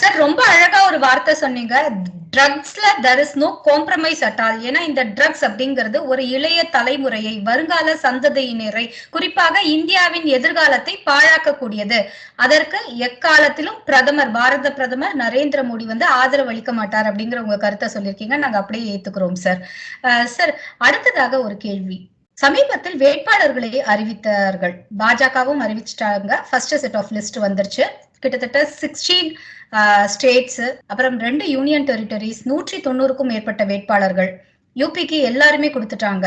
Sir ரொம்ப அழகா ஒரு வார்த்தை சொன்னீங்க. ட்ரக்ஸ்ல there is no compromise at all இந்த ட்ரக்ஸ் அப்படிங்கிறது ஒரு இளைய தலைமுறையை வருங்கால சந்ததியினரை குறிப்பாக இந்தியாவின் எதிர்காலத்தை பாழாக்கக்கூடியது. அதற்கு எக்காலத்திலும் பிரதமர் பாரத பிரதமர் நரேந்திர மோடி வந்து ஆதரவு அளிக்க மாட்டார் அப்படிங்கிற உங்க கருத்தை சொல்லியிருக்கீங்க. நாங்க அப்படியே ஏத்துக்கிறோம் சார் சார் அடுத்ததாக ஒரு கேள்வி. சமீபத்தில் வேட்பாளர்களை அறிவித்தார்கள். பாஜகவும் அறிவிச்சிட்டாங்க. ஃபர்ஸ்ட் செட் ஆஃப் லிஸ்ட் வந்துருச்சு. கிட்டத்தட்ட சிக்ஸ்டீன் ஸ்டேட்ஸ் அப்புறம் ரெண்டு யூனியன் டெரிட்டரிஸ் நூற்றி தொண்ணூறுக்கும் மேற்பட்ட வேட்பாளர்கள் யூபிக்கு எல்லாருமே கொடுத்துட்டாங்க.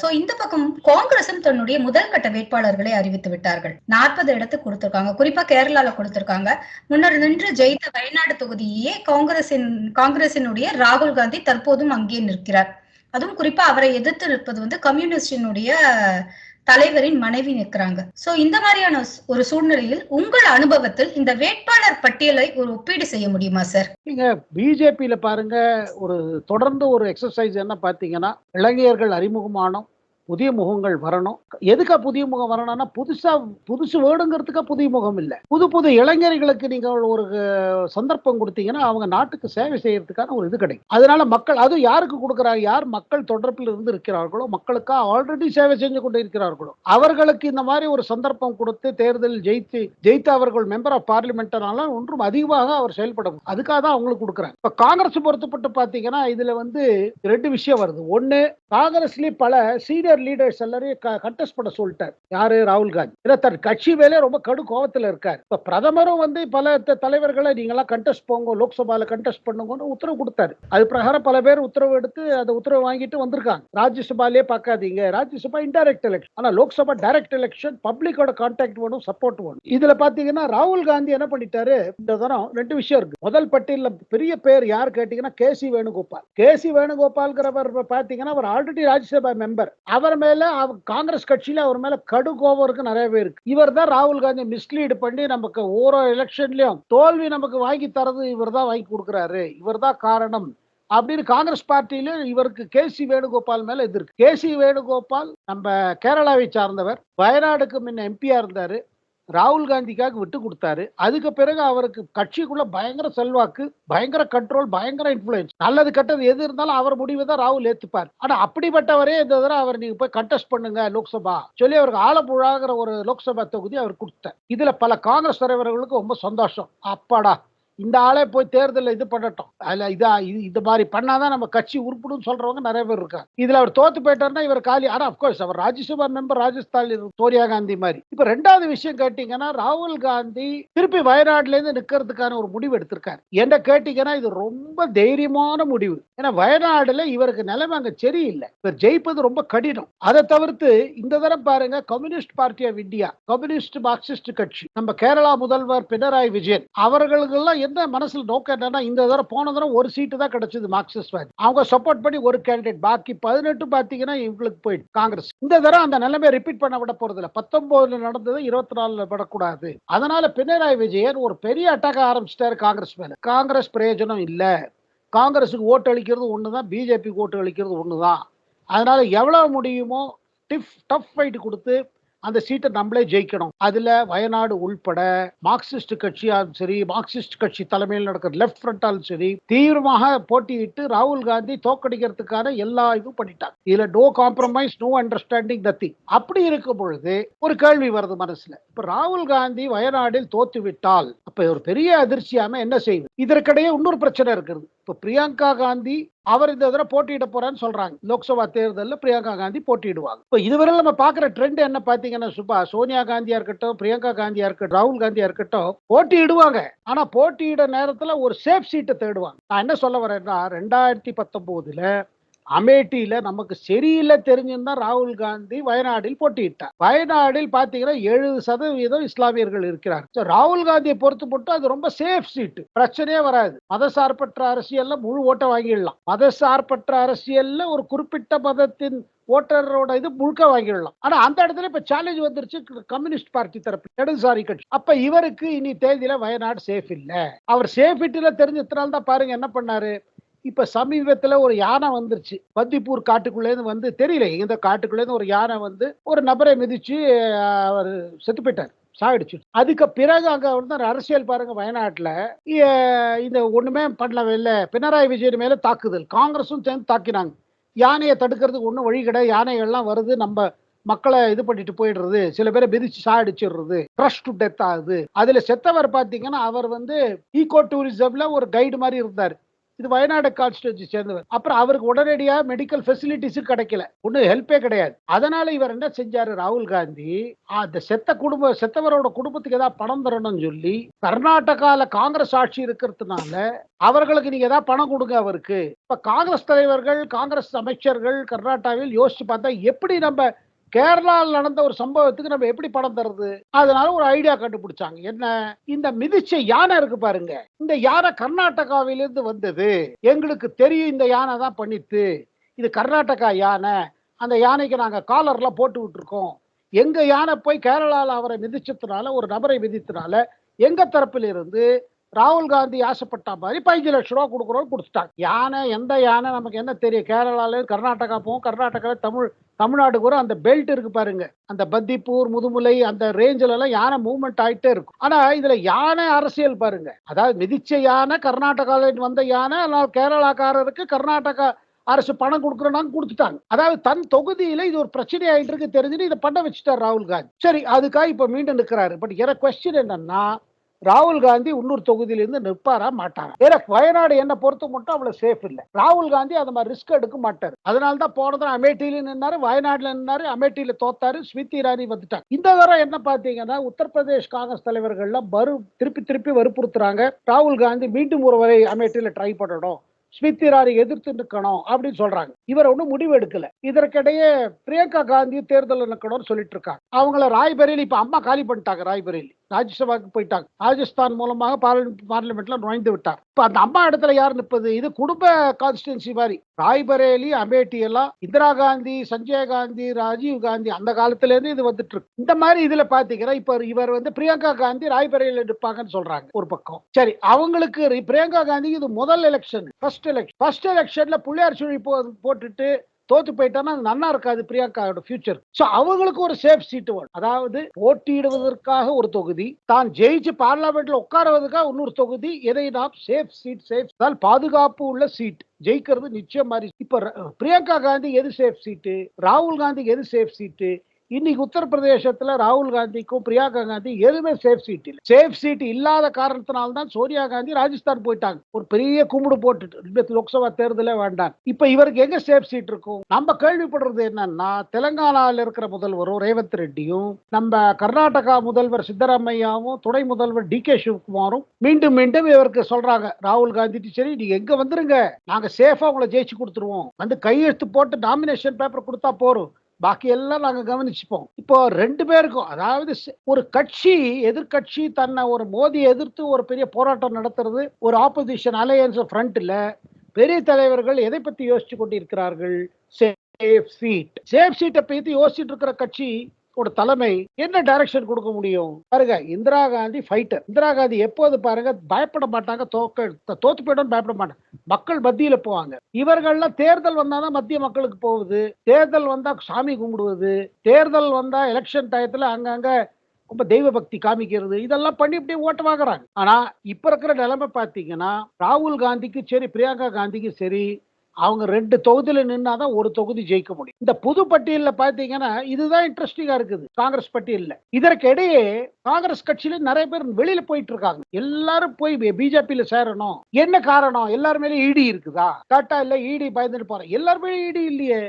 சோ இந்த பக்கம் காங்கிரசும் தன்னுடைய முதல் கட்ட வேட்பாளர்களை அறிவித்து விட்டார்கள். நாற்பது இடத்துக்கு கொடுத்திருக்காங்க. குறிப்பா கேரளால கொடுத்திருக்காங்க. முன்னர் நின்று ஜெயித்த வயநாடு தொகுதியே காங்கிரசின் காங்கிரசினுடைய ராகுல் காந்தி தற்போதும் அங்கே நிற்கிறார். அதுவும் குறிப்பா அவரை எதிர்த்து நிற்பது வந்து கம்யூனிஸ்டினுடைய தலைவரின் மனைவி நிற்கிறாங்க. சோ இந்த மாதிரியான ஒரு சூழ்நிலையில் உங்கள் அனுபவத்தில் இந்த வேட்பாளர் பட்டியலை ஒரு ஒப்பீடு செய்ய முடியுமா சார் நீங்க பிஜேபியில பாருங்க ஒரு தொடர்ந்து ஒரு எக்ஸசைஸ் என்ன பாத்தீங்கன்னா இளைஞர்கள் அறிமுகமானோம் புதிய முகங்கள் வரணும். எதுக்கா புதிய முகம் வரணும்னா புதுசா புதுசு வேடுங்கிறதுக்கா புதிய முகம் இல்லை. புது புது இளைஞர்களுக்கு நீங்க ஒரு சந்தர்ப்பம் கொடுத்தீங்கன்னா அவங்க நாட்டுக்கு சேவை செய்யறதுக்கான ஒரு இது கிடைக்கும். அதனால மக்கள் அது யாருக்கு கொடுக்குறாங்க யார் மக்கள் தொடர்பில் இருந்து இருக்கிறார்களோ மக்களுக்கா ஆல்ரெடி சேவை செஞ்சு கொண்டு இருக்கிறார்களோ அவர்களுக்கு இந்த மாதிரி ஒரு சந்தர்ப்பம் கொடுத்து தேர்தலில் ஜெயித்து ஜெயித்த அவர்கள் மெம்பர் ஆஃப் பார்லிமெண்ட்னால ஒன்றும் அதிகமாக அவர் செயல்பட அதுக்காக தான் அவங்களுக்கு கொடுக்குறாங்க இப்ப காங்கிரஸ் பொறுத்தப்பட்டு பாத்தீங்கன்னா இதுல வந்து ரெண்டு விஷயம் வருது. ஒன்னு காங்கிரஸ்லயே பல சீனியர் லீடர்ஸ் எல்லாரையும் கண்டெஸ்ட் பண்ண சொல்லிட்டார். யாரு? ராகுல் காந்தி. ஏன்னா தன் கட்சி மேலே ரொம்ப கடு கோபத்துல இருக்காரு. இப்ப பிரதமரும் வந்து பல தலைவர்களை நீங்களாம் கண்டெஸ்ட் போங்க லோக்சபால கண்டெஸ்ட் பண்ணுங்கன்னு உத்தரவு கொடுத்தாரு. அது பிரகாரம் பல பேர் உத்தரவு எடுத்து அந்த உத்தரவு வாங்கிட்டு வந்திருக்காங்க. ராஜ்யசபாலே பார்க்காதீங்க. ராஜ்யசபா இன்டைரக்ட் எலெக்ஷன் ஆனா லோக்சபா டைரக்ட் எலெக்ஷன் பப்ளிக்கோட கான்டாக்ட் வேணும் சப்போர்ட் வேணும். இதுல பாத்தீங்கன்னா ராகுல் காந்தி என்ன பண்ணிட்டாரு? இந்த தரம் ரெண்டு விஷயம் இருக்கு. முதல் பட்டியல பெரிய பேர் யார் கேட்டீங்கன்னா K C Venugopal. K C வேணுகோபால்ங்கிறவர் பாத்தீங்கன்னா அவர் ஆல்ரெடி ராஜ்யசபா மெம்பர் அவர் மேல காங்கிரஸ் கட்சியில அவர் மேல கடு கோபம் இருக்கு நிறைய பேருக்கு இவர் தான் ராகுல் காந்தி மிஸ்லீடு பண்ணி நமக்கு ஓரோ எலெக்ஷன்லயும் தோல்வி நமக்கு வாங்கி தரது இவர் தான் வாங்கி கொடுக்குறாரு. இவர் தான் காரணம். அப்படின்னு காங்கிரஸ் பார்ட்டியில இவருக்கு கே சி வேணுகோபால் மேல எதிர்க்கு. கே சி வேணுகோபால் நம்ம கேரளாவை சார்ந்தவர். வயநாடுக்கு முன்ன எம்பியா இருந்தாரு. ராகுல் காந்திக்காக விட்டு கொடுத்தாரு. அதுக்கு பிறகு அவருக்கு கட்சிக்குள்ள பயங்கர செல்வாக்கு பயங்கர கண்ட்ரோல் பயங்கர இன்ஃபுளுன்ஸ் நல்லது கெட்டது எது இருந்தாலும் அவர் முடிவை தான் ராகுல் ஏத்துப்பார். ஆனா அப்படிப்பட்டவரே இந்த தடவை அவர் நீங்க போய் கண்டெஸ்ட் பண்ணுங்க லோக்சபா சொல்லி அவருக்கு ஆலப்புழாங்கிற ஒரு லோக்சபா தொகுதி அவர் கொடுத்தார். இதுல பல காங்கிரஸ் தலைவர்களுக்கு ரொம்ப சந்தோஷம். அப்பாடா இந்த ஆளே போய் தேர்தலில் இது பண்ணட்டும். அதில் இதா இது இந்த மாதிரி பண்ணாதான் நம்ம கட்சி உருப்பிடும் சொல்றவங்க நிறைய பேர் இருக்காங்க. இதுல அவர் தோத்து போயிட்டார்னா இவர் காலி. ஆனால் அப்கோர்ஸ் அவர் ராஜ்யசபா மெம்பர் ராஜஸ்தான் சோனியா காந்தி மாதிரி. இப்ப ரெண்டாவது விஷயம் கேட்டீங்கன்னா ராகுல் காந்தி திருப்பி வயநாடுல இருந்து நிக்கிறதுக்கான ஒரு முடிவு எடுத்திருக்காரு. என்ன கேட்டீங்கன்னா இது ரொம்ப தைரியமான முடிவு. ஏன்னா வயநாடுல இவருக்கு நிலைமை அங்க சரியில்லை. இவர் ஜெயிப்பது ரொம்ப கடினம். அதை தவிர்த்து இந்த தரம் பாருங்க Communist Party of India Communist Marxist கட்சி நம்ம கேரளா முதல்வர் பினராயி விஜயன் அவர்களுக்கெல்லாம் என்ன மனசுல நோக்கம் என்னன்னா இந்த தடவை போன தடவை ஒரு சீட்டு தான் கிடைச்சது மார்க்சிஸ்ட் பார்ட்டி அவங்க சப்போர்ட் பண்ணி ஒரு கேண்டிடேட் பாக்கி பதினெட்டு பாத்தீங்கன்னா இவங்களுக்கு போயிட்டு காங்கிரஸ். இந்த தடவை அந்த நிலைமையை ரிப்பீட் பண்ண விட போறது இல்ல. பத்தொன்பதுல நடந்தது இருபத்தி நாலுல விடக்கூடாது. அதனால பினராயி விஜயன் ஒரு பெரிய அட்டாக ஆரம்பிச்சிட்டாரு காங்கிரஸ் மேல. காங்கிரஸ் பிரயோஜனம் இல்ல. காங்கிரஸுக்கு ஓட்டு அளிக்கிறது ஒண்ணுதான் பிஜேபிக்கு ஓட்டு அளிக்கிறது ஒண்ணுதான். அதனால எவ்வளவு முடியுமோ டிஃப் டஃப் ஃபைட் கொடுத்து அந்த சீட்டை நம்மளே ஜெயிக்கணும். அதுல வயநாடு உள்பட மார்க்சிஸ்ட் கட்சியாலும் சரி மார்க்சிஸ்ட் கட்சி தலைமையில் நடக்கிற லெப்ட் ஃப்ரண்டாலும் சரி தீவிரமாக போட்டியிட்டு ராகுல் காந்தி தோக்கடிக்கிறதுக்கான எல்லா இதுவும் பண்ணிட்டாங்க. இதுல நோ காம்ப்ரமைஸ் நோ அண்டர்ஸ்டாண்டிங் தத்தி அப்படி இருக்கும் பொழுது ஒரு கேள்வி வருது மனசுல. இப்ப ராகுல் காந்தி வயநாடில் தோத்து விட்டால் அப்ப ஒரு பெரிய அதிர்ச்சியாம என்ன செய்வது இதற்கிடையே இன்னொரு பிரச்சனை இருக்கிறது. இப்போ பிரியங்கா காந்தி அவர் இந்த தடவை போட்டியிட போறான்னு சொல்றாங்க. லோக்சபா தேர்தலில் பிரியங்கா காந்தி போட்டியிடுவாங்க. இப்போ இதுவரை நம்ம பார்க்குற ட்ரெண்ட் என்ன பார்த்தீங்கன்னா சுபா சோனியா காந்தியா இருக்கட்டும் பிரியங்கா காந்தியா இருக்கட்டும் ராகுல் காந்தியா இருக்கட்டும் போட்டியிடுவாங்க. ஆனா போட்டியிட நேரத்தில் ஒரு சேஃப் சீட்டை தேடுவாங்க. நான் என்ன சொல்ல வரேன்னா ரெண்டாயிரத்தி பத்தொன்பதுல அமேட்டியில நமக்கு சரியில்லை தெரிஞ்சிருந்தா ராகுல் காந்தி வயநாடில் போட்டியிட்டார் வயநாடில் பாத்தீங்கன்னா எழுபது சதவீதம் இஸ்லாமியர்கள் இருக்கிறார் ராகுல் காந்தியை பொறுத்து மட்டும் அது ரொம்ப சேஃப் சீட்டு பிரச்சனையே வராது. மதசார்பற்ற அரசியல்ல முழு ஓட்டை வாங்கிடலாம். மதசார்பற்ற அரசியல்ல ஒரு குறிப்பிட்ட மதத்தின் ஓட்டரோட இது முழுக்க வாங்கிடலாம். ஆனா அந்த இடத்துல இப்ப சேலஞ்ச் வந்துருச்சு. கம்யூனிஸ்ட் பார்ட்டி தரப்பு இடதுசாரி கட்சி. அப்ப இவருக்கு இனி தேதியில வயநாடு சேஃப் இல்ல. அவர் சேஃப் இட்டுல தெரிஞ்சதுனால தான் பாருங்க என்ன பண்ணாரு? இப்ப சமீபத்துல ஒரு யானை வந்துருச்சு. பத்திப்பூர் காட்டுக்குள்ளேருந்து வந்து தெரியல இந்த காட்டுக்குள்ளேருந்து ஒரு யானை வந்து ஒரு நபரை மிதிச்சு அவர் செத்து போயிட்டார் சாகிடுச்சு. அதுக்கு பிறகு அங்க வந்து அரசியல் பாருங்க வயநாட்டுல இந்த ஒண்ணுமே பண்ணல இல்ல. பினராயி விஜயன் மேல தாக்குதல் காங்கிரஸும் சேர்ந்து தாக்கினாங்க. யானையை தடுக்கிறதுக்கு ஒன்றும் வழி கிடையாது யானைகள்லாம் வருது நம்ம மக்களை இது பண்ணிட்டு போயிடுறது சில பேரை மிதிச்சு சாடிச்சிடுறது க்ரஷ் டு டெத் ஆகுது. அதுல செத்தவர் பாத்தீங்கன்னா அவர் வந்து ஈகோ டூரிசம்ல ஒரு கைடு மாதிரி இருந்தார். இது வயநாடு கான்ஸ்டியூன்சி சேர்ந்தவர். அப்புறம் அவருக்கு உடனடியா மெடிக்கல் ஃபெசிலிட்டிஸும் கிடைக்கல. ஒன்றும் ஹெல்ப்பே கிடையாது. அதனால இவர் என்ன செஞ்சாரு? ராகுல் காந்தி அந்த செத்த குடும்ப செத்தவரோட குடும்பத்துக்கு ஏதாவது பணம் தரணும்னு சொல்லி கர்நாடகால காங்கிரஸ் ஆட்சி இருக்கிறதுனால அவர்களுக்கு நீங்க ஏதாவது பணம் கொடுங்க அவருக்கு. இப்ப காங்கிரஸ் தலைவர்கள் காங்கிரஸ் அமைச்சர்கள் கர்நாடகாவில் யோசிச்சு பார்த்தா எப்படி நம்ம கேரளாவில் நடந்த ஒரு சம்பவத்துக்கு நம்ம எப்படி படம் தருது அதனால ஒரு ஐடியா கண்டுபிடிச்சாங்க. என்ன? இந்த மிதிச்ச யானை இருக்கு பாருங்க. இந்த யானை கர்நாடகாவிலிருந்து வந்தது. எங்களுக்கு தெரியும் இந்த யானை தான் பண்ணித்து இது கர்நாடகா யானை. அந்த யானைக்கு நாங்கள் காலர்லாம் போட்டு விட்டுருக்கோம். எங்க யானை போய் கேரளாவில் அவரை மிதிச்சதுனால ஒரு நபரை மிதித்தனால எங்க தரப்பிலிருந்து ராகுல் காந்தி ஆசைப்பட்ட மாதிரி பதினஞ்சு லட்ச ரூபா கொடுக்குறோம் கொடுத்துட்டாங்க. யானை எந்த யானை நமக்கு என்ன தெரியும்? கேரளால கர்நாடகா போகும் கர்நாடகாவில் தமிழ் தமிழ்நாடு கூட அந்த பெல்ட் இருக்கு பாருங்க. அந்த பத்திப்பூர் முதுமுலை அந்த ரேஞ்சில எல்லாம் யானை மூவ்மெண்ட் ஆயிட்டே இருக்கும். ஆனா இதுல யானை அரசியல் பாருங்க. அதாவது மிதிச்ச யானை கர்நாடகால வந்த யானை ஆனால் கேரளாக்காரருக்கு கர்நாடகா அரசு பணம் கொடுக்குறோம்னாங்க கொடுத்துட்டாங்க. அதாவது தன் தொகுதியில இது ஒரு பிரச்சனை ஆயிட்டு இருக்கு தெரிஞ்சுட்டு இதை பண்ண வச்சுட்டார் ராகுல் காந்தி. சரி அதுக்காக இப்ப மீண்டும் நிற்கிறாரு. பட் என கொஸ்டின் என்னன்னா ராகுல் காந்தி உள்ளூர் தொகுதியிலிருந்து நிற்பாரா மாட்டாரா? ஏன்னா வயநாடு என்ன பொறுத்து மட்டும் அவ்வளவு சேஃப் இல்லை. ராகுல் காந்தி அந்த மாதிரி ரிஸ்க் எடுக்க மாட்டார். அதனால தான் போனதும் அமேட்டியில நின்னாரு வயநாடுல நின்னாரு அமேட்டியில தோத்தாரு ஸ்மிருதி இரானி வந்துட்டாங்க இந்த தடவை என்ன பாத்தீங்கன்னா உத்தரப்பிரதேஷ் காங்கிரஸ் தலைவர்கள்லாம் வரு திருப்பி திருப்பி வற்புறுத்துறாங்க. ராகுல் காந்தி மீண்டும் ஒரு வரை அமேட்டியில ட்ரை பண்ணணும். ஸ்மிருதி இரானி எதிர்த்து நிற்கணும் அப்படின்னு சொல்றாங்க. இவர் ஒன்றும் முடிவு எடுக்கல. இதற்கிடையே பிரியங்கா காந்தி தேர்தல் நிற்கணும்னு சொல்லிட்டு இருக்காங்க. அவங்கள ராய்பரேலி இப்ப அம்மா காலி பண்ணிட்டாங்க ராய்பரேலி. ராஜ்யசபாக்கு போயிட்டாங்க. ராஜஸ்தான் மூலமாக பார்லிமெண்ட்ல நுழைந்து விட்டார். இப்ப அந்த அம்மா இடத்துல யார் நிற்பது? இது குடும்ப கான்ஸ்டிடன்சி மாதிரி. ராய்பரேலி அமேட்டி எல்லாம் இந்திரா காந்தி சஞ்சய் காந்தி ராஜீவ் காந்தி அந்த காலத்துல இருந்து இது வந்துட்டு இருக்கு இந்த மாதிரி இதுல பாத்தீங்கன்னா இப்ப இவர் வந்து பிரியங்கா காந்தி ராய்பரேலியில நிற்பாங்கன்னு சொல்றாங்க ஒரு பக்கம். சரி அவங்களுக்கு பிரியங்கா காந்தி இது முதல் எலெக்ஷன் ஃபர்ஸ்ட் எலெக்ஷன் ஃபர்ஸ்ட் எலெக்ஷன்ல புள்ளியார் சுழி போ போட்டுட்டு தோத்து போயிட்டான்னா அது நல்லா இருக்காது பிரியங்காவோட ஃபியூச்சர் சோ அவங்களுக்கு ஒரு சேஃப் சீட்டு வேணும். அதாவது போட்டியிடுவதற்காக ஒரு தொகுதி தான் ஜெயிச்சு பார்லிமெண்ட்ல உட்காருவதற்காக இன்னொரு தொகுதி எதை நாம் சேஃப் சீட் சேஃப் அதாவது பாதுகாப்பு உள்ள சீட் ஜெயிக்கிறது நிச்சயம் மாதிரி. இப்ப பிரியங்கா காந்தி எது சேஃப் சீட்டு ராகுல் காந்தி எது சேஃப் சீட்டு இன்னைக்கு உத்தரப்பிரதேசத்துல ராகுல் காந்திக்கும் பிரியாங்கா காந்தி எதுவுமே சேஃப் சீட் இல்லை. சேஃப் சீட் இல்லாத காரணத்தினால்தான் சோனியா காந்தி ராஜஸ்தான் போயிட்டாங்க. ஒரு பெரிய கும்பிடு போட்டுட்டு லோக்சபா தேர்தலே வேண்டாம். இப்ப இவருக்கு எங்க சேஃப் சீட் இருக்கும்? நம்ம கேள்விப்படுறது என்னன்னா தெலங்கானாவில் இருக்கிற முதல்வரும் ரேவந்த் ரெட்டியும் நம்ம கர்நாடகா முதல்வர் சித்தராமையாவும் துணை முதல்வர் டி கே சிவகுமாரும் மீண்டும் மீண்டும் இவருக்கு சொல்றாங்க ராகுல் காந்தி சரி நீங்க எங்க வந்துருங்க? நாங்க சேஃபா உங்களை ஜெயிச்சு கொடுத்துருவோம். வந்து கையெழுத்து போட்டு நாமினேஷன் பேப்பர் கொடுத்தா போறோம் பாக்கி எல்லாம் நாங்க கவனிச்சுப்போம். இப்போ ரெண்டு பேருக்கும் அதாவது ஒரு கட்சி எதிர்க்கட்சி தன்னை ஒரு மோதி எதிர்த்து ஒரு பெரிய போராட்டம் நடத்துறது ஒரு ஆப்போசிஷன் அலையன்ஸ் ஃப்ரண்ட்ல பெரிய தலைவர்கள் எதை பத்தி யோசிச்சு கொண்டிருக்கிறார்கள்? சேஃப் சீட் சேஃப் சீட்டை பத்தி யோசிச்சுட்டு இருக்கிற கட்சி ஒரு தலைமை என்ன டைரக்ஷன் கொடுக்க முடியும்? பாருங்க இந்திரா காந்தி ஃபைட்டர் இந்திரா காந்தி எப்போது பாருங்க பயப்பட மாட்டாங்க தோக்க தோத்து போயிடும் பயப்பட மாட்டாங்க. மக்கள் மத்தியில போவாங்க. இவர்கள்லாம் தேர்தல் வந்தாதான் மத்திய மக்களுக்கு போகுது. தேர்தல் வந்தா சாமி கும்பிடுவது. தேர்தல் வந்தா எலெக்ஷன் டயத்துல அங்கங்க ரொம்ப தெய்வ பக்தி காமிக்கிறது. இதெல்லாம் பண்ணி இப்படியே ஓட்டு வாங்குறாங்க. ஆனா இப்ப இருக்கிற நிலைமை பாத்தீங்கன்னா ராகுல் காந்திக்கு சரி பிரியங்கா காந்திக்கு சரி அவங்க ரெண்டு தொகுதியில நின்னாதான் ஒரு தொகுதி ஜெயிக்க முடியும். இந்த புது பட்டியலில் பாத்தீங்கன்னா இதுதான் இன்ட்ரெஸ்டிங்கா இருக்குது. காங்கிரஸ் பட்டியலில். இதற்கிடையே காங்கிரஸ் கட்சியில நிறைய பேர் வெளியில போயிட்டு இருக்காங்க எல்லாரும் போய் பிஜேபியில சேரணும். என்ன காரணம்? எல்லாருமே இடி இருக்குதா? கரெக்டா இல்ல இடி பயந்துட்டு போறேன் எல்லாருமே இடி இல்லையே.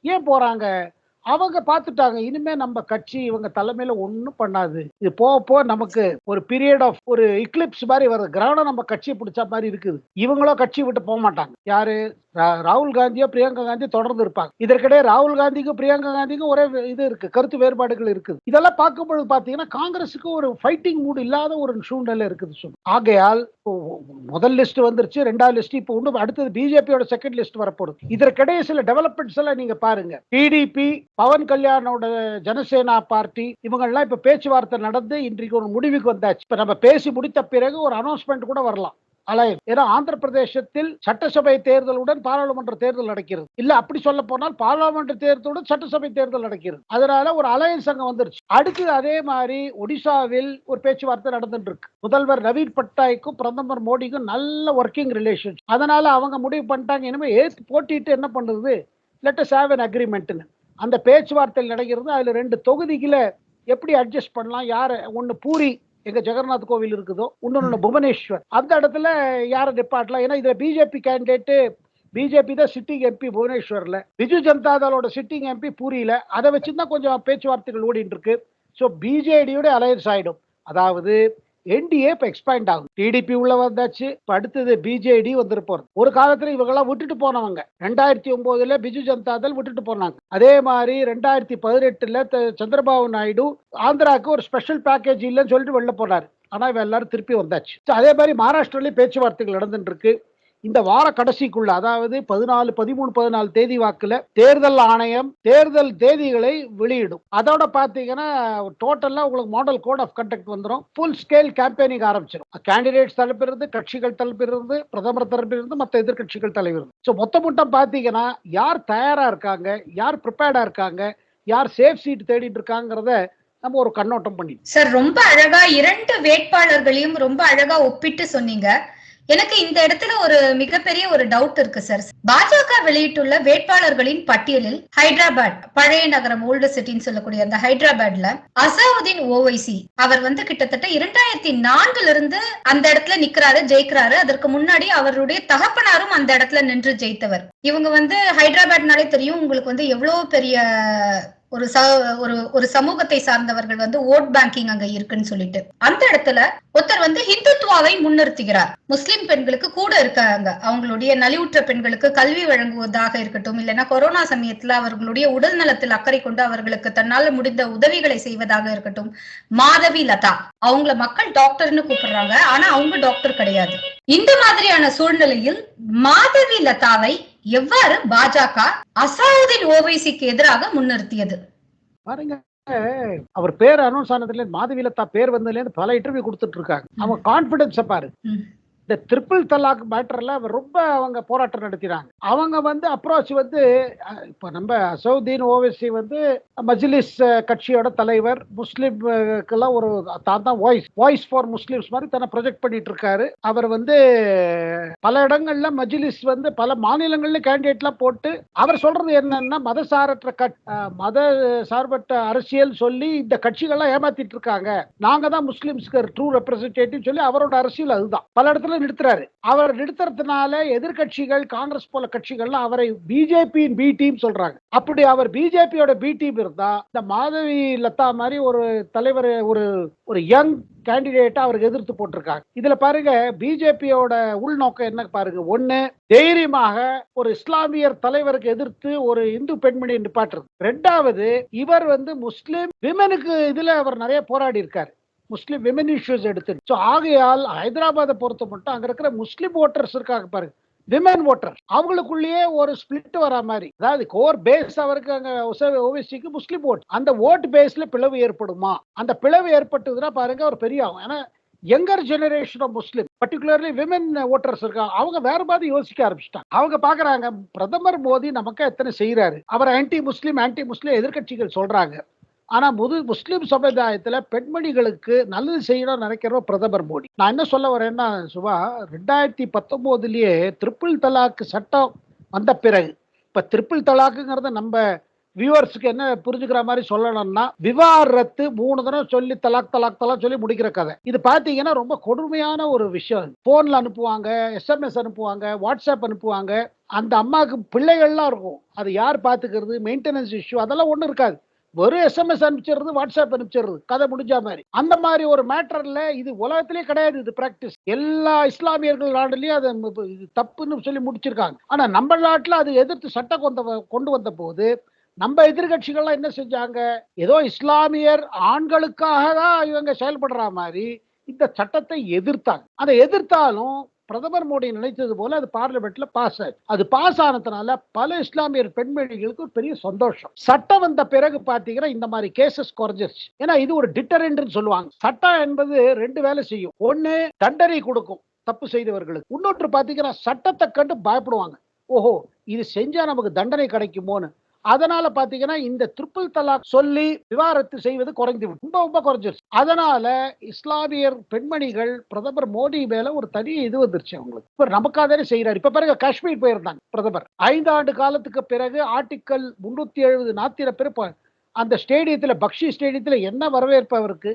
ஏன் போறாங்க? அவங்க பார்த்துட்டாங்க இனிமே நம்ம கட்சி இவங்க தலைமையில ஒன்றும் பண்ணாது. இது போக போக நமக்கு ஒரு பீரியட் ஆஃப் ஒரு இக்லிப்ஸ் மாதிரி வருது. கிரகணம் நம்ம கட்சியை பிடிச்ச மாதிரி இருக்குது. இவங்களோ கட்சி விட்டு போக மாட்டாங்க. யாரு? ராகுல் காந்தியோ பிரியங்கா காந்தி தொடர்ந்து இருப்பாங்க. இதற்கிடையே ராகுல் காந்திக்கும் பிரியங்கா காந்திக்கும் ஒரே இது இருக்கு கருத்து வேறுபாடுகள் இருக்குது. இதெல்லாம் பார்க்கும்பொழுது பாத்தீங்கன்னா காங்கிரஸுக்கு ஒரு ஃபைட்டிங் மூடு இல்லாத ஒரு சூழ்நிலை இருக்குது சொல்லு. ஆகையால் முதல் லிஸ்ட் வந்துருச்சு ரெண்டாவது லிஸ்ட் இப்போ ஒன்று அடுத்தது பிஜேபியோட செகண்ட் லிஸ்ட் வரப்போகுது. இதற்கிடையே சில டெவலப்மெண்ட்ஸ் எல்லாம் நீங்க பாருங்க. டிடிபி பவன் கல்யாணோட ஜனசேனா பார்ட்டி இவங்கெல்லாம் இப்ப பேச்சுவார்த்தை நடந்து இன்றைக்கு ஒரு முடிவுக்கு வந்தாச்சு. இப்ப நம்ம பேசி முடித்த பிறகு ஒரு அனௌன்ஸ்மெண்ட் கூட வரலாம். அலையன்ஸ் ஏன்னா ஆந்திர பிரதேசத்தில் சட்டசபை தேர்தலுடன் பாராளுமன்ற தேர்தல் நடக்கிறது. இல்ல அப்படி சொல்ல போனால் பாராளுமன்ற தேர்தலுடன் சட்டசபை தேர்தல் நடக்கிறது. அதனால ஒரு அலையன்ஸ் அங்க வந்துருச்சு. அடுத்து அதே மாதிரி ஒடிசாவில் ஒரு பேச்சுவார்த்தை நடந்துட்டு இருக்கு முதல்வர் நவீன் பட்நாய்க்கும் பிரதமர் மோடிக்கும் நல்ல ஒர்க்கிங் ரிலேஷன் அதனால அவங்க முடிவு பண்ணிட்டாங்க. இனிமே ஏத்து போட்டிட்டு என்ன பண்ணுது லெட் அஸ் ஹேவ் அன் அக்ரிமெண்ட்னு அந்த பேச்சுவார்த்தையில் நடக்கிறது. அதுல ரெண்டு தொகுதிகளை எப்படி அட்ஜஸ்ட் பண்ணலாம்? யார்? ஒன்று பூரி எங்க ஜெகநாத் கோவில் இருக்குதோ இன்னொன்னு புவனேஸ்வர். அந்த இடத்துல யாரை நிப்பாட்டலாம் ஏன்னா இதுல பிஜேபி கேண்டிடேட்டு பிஜேபி தான் சிட்டிங் எம்பி புவனேஸ்வர்ல. பிஜு ஜனதா தளோட சிட்டிங் எம்பி பூரியில. அதை வச்சு தான் கொஞ்சம் பேச்சுவார்த்தைகள் ஓடிட்டு இருக்கு. ஸோ பிஜேடியோட அலையன்ஸ் ஆயிடும். அதாவது என்டிஏ இப்ப எக்ஸ்பேண்ட் ஆகும் டிடிபி உள்ள வந்தாச்சு. அடுத்தது பிஜேடி வந்திருப்போம் ஒரு காலத்துல இவங்கெல்லாம் விட்டுட்டு போனவங்க. ரெண்டாயிரத்தி ஒன்பதுல பிஜு ஜனதா தள் விட்டுட்டு போனாங்க. அதே மாதிரி ரெண்டாயிரத்தி பதினெட்டுல சந்திரபாபு நாயுடு ஆந்திராவுக்கு ஒரு ஸ்பெஷல் பேக்கேஜ் இல்லைன்னு சொல்லிட்டு வெளில போனாரு. ஆனா இவ எல்லாரும் திருப்பி வந்தாச்சு. அதே மாதிரி மகாராஷ்டிராலயும் பேச்சுவார்த்தைகள் நடந்துட்டு இருக்கு. இந்த வார கடைசிக்குள்ள அதாவது பதினாலு பதிமூணு பதினாலு தேதி வாக்குல தேர்தல் ஆணையம் தேர்தல் தேதிகளை வெளியிடும். அதோட பாத்தீங்கன்னா டோட்டலா உங்களுக்கு மாடல் கோட் ஆஃப் கண்டக்ட் வந்துடும் ஃபுல் ஸ்கேல் கேம்பெயினிங் ஆரம்பிச்சிடும் கேண்டிடேட்ஸ் தரப்பிலிருந்து கட்சிகள் தரப்பிலிருந்து பிரதமர் தரப்பிலிருந்து மற்ற எதிர்க்கட்சிகள் தலைவர் ஸோ மொத்த மொத்தம் பாத்தீங்கன்னா யார் தயாரா இருக்காங்க யார் ப்ரிப்பேர்டா இருக்காங்க யார் சேஃப் சீட் தேடிட்டு இருக்காங்கிறத நம்ம ஒரு கண்ணோட்டம் பண்ணி சார் ரொம்ப அழகா இரண்டு வேட்பாளர்களையும் ரொம்ப அழகா ஒப்பிட்டு சொன்னீங்க. எனக்கு இந்த இடத்துல ஒரு மிகப்பெரிய ஒரு டவுட் இருக்கு சார் பாஜக வெளியிட்டுள்ள வேட்பாளர்களின் பட்டியலில் ஹைதராபாத் பழைய நகரம் ஓல்டு சிட்டின்னு சொல்லக்கூடிய அந்த ஹைதராபாத்ல அசாவுதீன் ஓவைசி அவர் வந்து கிட்டத்தட்ட இரண்டாயிரத்தி நான்குல இருந்து அந்த இடத்துல நிக்கிறாரு ஜெயிக்கிறாரு. அதற்கு முன்னாடி அவருடைய தகப்பனாரும் அந்த இடத்துல நின்று ஜெயித்தவர். இவங்க வந்து ஹைதராபாத்னாலே தெரியும் உங்களுக்கு வந்து எவ்வளவு பெரிய ஒரு ச ஒரு ஒரு சமூகத்தை சார்ந்தவர்கள் வந்து ஓட் பேங்கிங் அங்க இருக்குன்னு சொல்லிட்டு. அந்த இடத்துல ஒருத்தர் வந்து ஹிந்துத்துவாவை முன்னிறுத்துகிறார். முஸ்லிம் பெண்களுக்கு கூட இருக்காங்க. அவங்களுடைய நலிவுற்ற பெண்களுக்கு கல்வி வழங்குவதாக இருக்கட்டும் இல்லைன்னா கொரோனா சமயத்துல அவர்களுடைய உடல் நலத்தில் அக்கறை கொண்டு அவர்களுக்கு தன்னால முடிந்த உதவிகளை செய்வதாக இருக்கட்டும் மாதவி லதா. அவங்கள மக்கள் டாக்டர்னு கூப்பிடுறாங்க. ஆனா அவங்க டாக்டர் கிடையாது. இந்த மாதிரியான சூழ்நிலையில் மாதவி லதாவை எவ்வாறு பாஜக அசாவுதீன் ஓவைசிக்கு எதிராக முன்னிறுத்தியது? பாருங்க அவர் பேர் அனௌன்ஸ் ஆனதுல மாதவிலத்தா பேர் வந்ததுல இருந்து பல இன்டர்வியூ கொடுத்துட்டு இருக்காங்க. அவங்க கான்பிடன்ஸ பாரு. இந்த ட்ரிபிள் தலாக் மேட்டர்ல ரொம்ப அவங்க போராட்டம் நடத்தினாங்க. அவங்க வந்து அப்ரோச் வந்து இப்போ இப்ப நம்ம அசவுதீன் ஓவைசி வந்து மஜ்லிஸ் கட்சியோட தலைவர் முஸ்லீம்க்கெல்லாம் ஒரு தான் தான் வாய்ஸ் வாய்ஸ் ஃபார் முஸ்லிம்ஸ் மாதிரி தன்னை ப்ரொஜெக்ட் பண்ணிட்டு இருக்காரு அவர் வந்து பல இடங்கள்ல மஜ்லிஸ் வந்து பல மாநிலங்கள்ல கேண்டிடேட்லாம் போட்டு அவர் சொல்றது என்னன்னா மத சாரற்ற கட் மத சார்பற்ற அரசியல் சொல்லி இந்த கட்சிகள்லாம் ஏமாத்திட்டு இருக்காங்க நாங்க தான் முஸ்லிம்ஸ்க்கு ட்ரூ ரெப்ரசன்டேட்டிவ் சொல்லி அவரோட அரசியல் அதுதான். பல இடத்துல நிறுத்துறாரு. அவர் நிறுத்துறதுனால எதிர்கட்சிகள் காங்கிரஸ் போல கட்சிகள்லாம் அவரை பிஜேபியின் பி டீம் சொல்றாங்க. அப்படி அவர் பிஜேபியோட பி டீம் இருந்தா இந்த மாதவி லதா மாதிரி ஒரு தலைவர் ஒரு ஒரு யங் கேண்டிடேட்டா அவருக்கு எதிர்த்து போட்டிருக்காங்க. இதுல பாருங்க பிஜேபியோட உள்நோக்கம் என்ன பாருங்க. ஒண்ணு தைரியமாக ஒரு இஸ்லாமியர் தலைவருக்கு எதிர்த்து ஒரு இந்து பெண்மணியை நிப்பாட்டுறது. ரெண்டாவது இவர் வந்து முஸ்லிம் விமனுக்கு இதுல அவர் நிறைய போராடி இருக்காரு முஸ்லீம் விமன் இஷ்யூஸ் எடுத்து ஸோ ஆகையால் ஹைதராபாத்தை பொறுத்த மட்டும் அங்க இருக்கிற முஸ்லீம் ஓட்டர்ஸ் இருக்காங்க பாருங்க. விமன் ஓட்டர் அவங்களுக்குள்ளேயே ஒரு ஸ்பிளிட் வரா மாதிரி. அதாவது கோர் பேஸ் அவருக்கு அங்க ஓபிசிக்கு முஸ்லீம் ஓட் அந்த ஓட் பேஸ்ல பிளவு ஏற்படுமா? அந்த பிளவு ஏற்பட்டதுன்னா பாருங்க ஒரு பெரிய ஆகும். ஏன்னா younger generation of Muslim particularly women voters இருக்காங்க. அவங்க வேற மாதிரி யோசிக்க ஆரம்பிச்சிட்டாங்க. அவங்க பாக்குறாங்க பிரதமர் மோடி நமக்கு எத்தனை செய்யறாரு அவர் ஆன்டி முஸ்லீம் ஆன்டி முஸ்லீம் எதிர்க்கட்சிகள் சொல்றாங்க. ஆனா முது முஸ்லிம் சமுதாயத்துல பெண்மணிகளுக்கு நல்லது செய்யணும்னு நினைக்கிறோம் பிரதமர் மோடி. நான் என்ன சொல்ல வரேன்னா சுபா ரெண்டாயிரத்தி பத்தொன்பதுலயே ட்ரிபிள் தலாக்கு சட்டம் வந்த பிறகு இப்ப ட்ரிபிள் தலாக்குங்கிறத நம்ம வியூவர்ஸுக்கு என்ன புரிஞ்சுக்கிற மாதிரி சொல்லணும்னா விவாரத்து மூணு தடவை சொல்லி தலாக் தலாக் தலாக் சொல்லி முடிக்கிற கதை. இது பாத்தீங்கன்னா ரொம்ப கொடுமையான ஒரு விஷயம். போன்ல அனுப்புவாங்க எஸ்எம்எஸ் அனுப்புவாங்க வாட்ஸ்அப் அனுப்புவாங்க. அந்த அம்மாவுக்கு பிள்ளைகள்லாம் இருக்கும். அது யார் பாத்துக்கிறது? மெயின்டெனன்ஸ் இஷ்யூ அதெல்லாம் ஒன்றும் இருக்காது. வெறும் எஸ்எம்எஸ் அனுப்பிச்சிடுறது வாட்ஸ்அப் அனுப்பிச்சிடுறது கதை முடிஞ்ச மாதிரி. அந்த மாதிரி ஒரு மேட்டர்ல இது உலகத்திலே கிடையாது இது பிராக்டிஸ் எல்லா இஸ்லாமியர்கள் நாடுலயும் அதை இது தப்புன்னு சொல்லி முடிச்சிருக்காங்க. ஆனா நம்ம நாட்டுல அது எதிர்த்து சட்டம் கொண்டு வ- கொண்டு வந்த போது நம்ம எதிர்கட்சிகள்லாம் என்ன செஞ்சாங்க? ஏதோ இஸ்லாமியர் ஆண்களுக்காக தான் இவங்க செயல்படுற மாதிரி இந்த சட்டத்தை எதிர்த்தாங்க. அதை எதிர்த்தாலும் பிரதமர் மோடி நினைத்தது போல அது பார்லிமெண்ட்ல பாஸ் ஆச்சு அது பாஸ் ஆனதுனால பல இஸ்லாமியர் பெண்மணிகளுக்கு ஒரு பெரிய சந்தோஷம். சட்டம் வந்த பிறகு பாத்தீங்கன்னா இந்த மாதிரி கேசஸ் குறைஞ்சிருச்சு. ஏன்னா இது ஒரு டிட்டரண்ட்னு சொல்லுவாங்க. சட்டம் என்பது ரெண்டு வேலை செய்யும். ஒண்ணு தண்டனை கொடுக்கும் தப்பு செய்தவர்களுக்கு. இன்னொன்று பாத்தீங்கன்னா சட்டத்தை கண்டு பயப்படுவாங்க. ஓஹோ இது செஞ்சா நமக்கு தண்டனை கிடைக்குமோன்னு. அதனால பாத்தீங்கன்னா இந்த ட்ரிபிள் தலாக் சொல்லி விவாரத்து செய்வது குறைந்து ரொம்ப ரொம்ப குறைஞ்சிருச்சு. அதனால இஸ்லாமியர் பெண்மணிகள் பிரதமர் மோடி மேல ஒரு தனி இது வந்துருச்சு அவங்களுக்கு. இப்ப நமக்காக செய்யறாரு இப்ப பிறகு காஷ்மீர் போயிருந்தாங்க பிரதமர். ஐந்தாண்டு காலத்துக்கு பிறகு ஆர்டிக்கல் முன்னூத்தி எழுபது நாத்திர பிறப்பு. அந்த ஸ்டேடியத்துல பக்ஷி ஸ்டேடியத்துல என்ன வரவேற்பு அவருக்கு?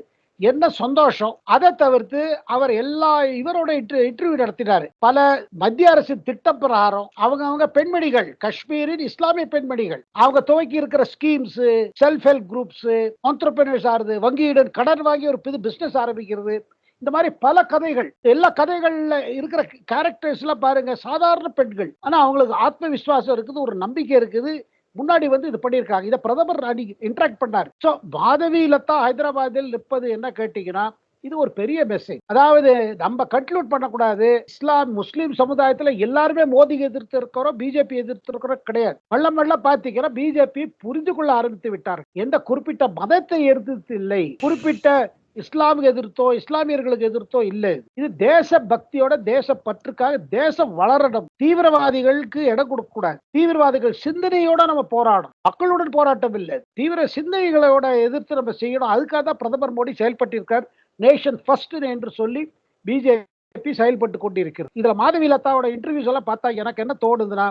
என்ன சந்தோஷம்? அதை தவிர்த்து அவர் எல்லா இவரோட இன்டர்வியூ நடத்தினாரு. பல மத்திய அரசு திட்ட பிரகாரம் அவங்க அவங்க பெண்மணிகள் காஷ்மீரின் இஸ்லாமிய பெண்மணிகள் அவங்க துவக்கி இருக்கிற schemes self help groups entrepreneurs ஆறுது வங்கியிடம் கடன் வாங்கி ஒரு புது பிசினஸ் ஆரம்பிக்கிறது இந்த மாதிரி பல கதைகள். எல்லா கதைகள்ல இருக்கிற கேரக்டர்ஸ் எல்லாம் பாருங்க சாதாரண பெண்கள். ஆனா அவங்களுக்கு ஆத்ம விசுவாசம் இருக்குது ஒரு நம்பிக்கை இருக்குது. முன்னாடி வந்து இது பண்ணியிருக்காங்க. இதை பிரதமர் அன்னைக்கு இன்ட்ராக்ட் பண்ணார். ஸோ மாதவி தான் ஹைதராபாத்தில் நிற்பது என்ன கேட்டீங்கன்னா இது ஒரு பெரிய மெசேஜ் அதாவது நம்ம கன்க்ளூட் பண்ணக்கூடாது. இஸ்லாம் முஸ்லீம் சமுதாயத்தில் எல்லாருமே மோதி எதிர்த்து இருக்கிறோம் பிஜேபி எதிர்த்து இருக்கிறோம் கிடையாது. மெல்ல மெல்ல பாத்தீங்கன்னா பிஜேபி புரிந்து கொள்ள ஆரம்பித்து விட்டார் எந்த குறிப்பிட்ட மதத்தை எதிர்த்து இல்லை. குறிப்பிட்ட இஸ்லாமுக்கு எதிர்த்தோ இஸ்லாமியர்களுக்கு எதிர்த்தோ இல்லை இது. தேச பக்தியோட தேச பற்றுக்காக தேசம் வளரணும். தீவிரவாதிகளுக்கு இடம் கொடுக்க கூடாது தீவிரவாதிகள் சிந்தனையோட நம்ம போராடணும். மக்களுடன் போராட்டம் இல்லை. தீவிர சிந்தனைகளோட எதிர்த்து நம்ம செய்யணும். அதுக்காக தான் பிரதமர் மோடி செயல்பட்டிருக்கார். நேஷன் ஃபர்ஸ்ட் என்று சொல்லி பிஜேபி செயல்பட்டு கொண்டிருக்கிறது. இதுல மாதவி லதாவோட இன்டர்வியூஸ் எல்லாம் பார்த்தா எனக்கு என்ன தோணுதுன்னா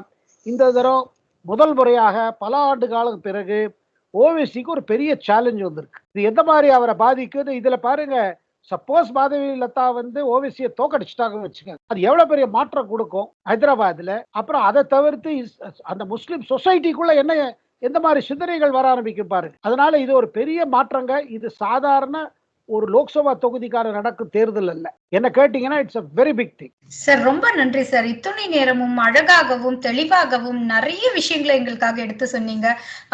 இந்த தரம் முதல் முறையாக பல ஆண்டு காலம் பிறகு ஓவிசிக்கு ஒரு பெரிய சேலஞ்ச் வந்திருக்கு. இது எந்த மாதிரி அவரை பாதிக்குது? இதுல பாருங்க சப்போஸ் மாதவி லதா வந்து ஓவிசியை தோக்கடிச்சிட்டாங்கன்னு வச்சுக்கோங்க. அது எவ்வளவு பெரிய மாற்றம் கொடுக்கும் ஹைதராபாத்ல? அப்புறம் அதை தவிர்த்து அந்த முஸ்லிம் சொசைட்டிக்குள்ள என்ன எந்த மாதிரி சிந்தனைகள் வர ஆரம்பிக்கும் பாருங்க. அதனால இது ஒரு பெரிய மாற்றங்க. இது சாதாரண ஒரு லோக்சபா தொகுதிக்கான நடக்கும் தேர்தல் அல்ல என்ன கேட்டீங்கன்னா it's a very big thing sir ரொம்ப நன்றி சார் இத்துணை நேரமும் அழகாகவும் தெளிவாகவும் நிறைய விஷயங்களை எங்களுக்காக எடுத்து சொன்னீங்க.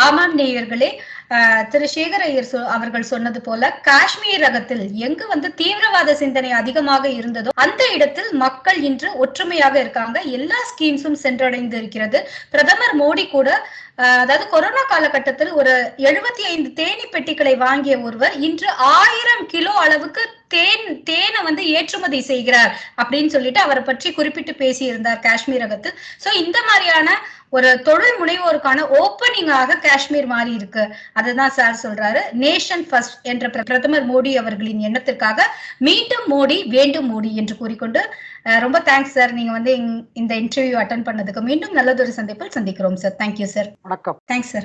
ஆமாம் நேயர்களே ஆஹ், திரு சேகர் ஐயர் அவர்கள் சொன்னது போல காஷ்மீர் ரகத்தில் எங்கு வந்து தீவிரவாத சிந்தனை அதிகமாக இருந்ததோ அந்த இடத்தில் மக்கள் இன்று ஒற்றுமையாக இருக்காங்க. எல்லா ஸ்கீம்ஸும் சென்றடைந்து இருக்கிறது. பிரதமர் மோடி கூட அதாவது கொரோனா காலகட்டத்தில் ஒரு எழுபத்தி ஐந்து தேனி பெட்டிகளை வாங்கிய ஒருவர் இன்று ஆயிரம் கிலோ அளவுக்கு தேன் தேனை வந்து ஏற்றுமதி செய்கிறார் அப்படின்னு சொல்லிட்டு அவரை பற்றி குறிப்பிட்டு பேசியிருந்தார் காஷ்மீர் ரகத்தில் சோ இந்த மாதிரியான ஒரு தொழில் முனைவோருக்கான ஓப்பனிங்காக காஷ்மீர் மாறி இருக்கு. அதுதான் சார் சொல்றாரு. நேஷன் ஃபர்ஸ்ட் என்ற பிர- பிரதமர் மோடி அவர்களின் எண்ணத்திற்காக மீண்டும் மோடி வேண்டும் மோடி என்று கூறிக்கொண்டு ரொம்ப தேங்க்ஸ் சார் நீங்க வந்து இந்த இன்டர்வியூ அட்டன் பண்ணதுக்கு மீண்டும் நல்லதொரு சந்திப்பில் சந்திக்கிறோம் சார் தேங்க்யூ சார் வணக்கம். Thanks sir